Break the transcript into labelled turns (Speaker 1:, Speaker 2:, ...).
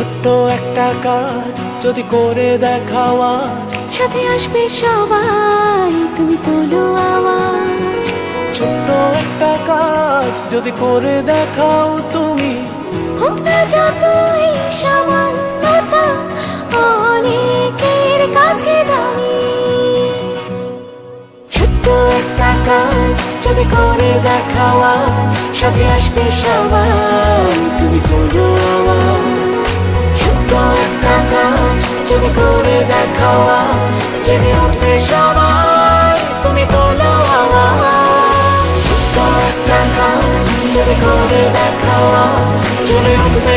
Speaker 1: ছোট্ট একটা কাজ যদি করে দেখাও আজ।
Speaker 2: সাথে আসবে সবাই তুমি তোলো আওয়াজ।
Speaker 1: ছোট্ট একটা কাজ যদি করে দেখাও তুমি।
Speaker 2: হোক না যতই সামান্যতা অনেকের কাছে দামি।
Speaker 1: ছোট্ট একটা কাজ যদি করে দেখাও আজ। সাথে আসবে সবাই তুমি যদি করে দেখাও জেনে উঠবে সবাই তুমি বলো আমার যদি করে দেখাও জেনে উঠবে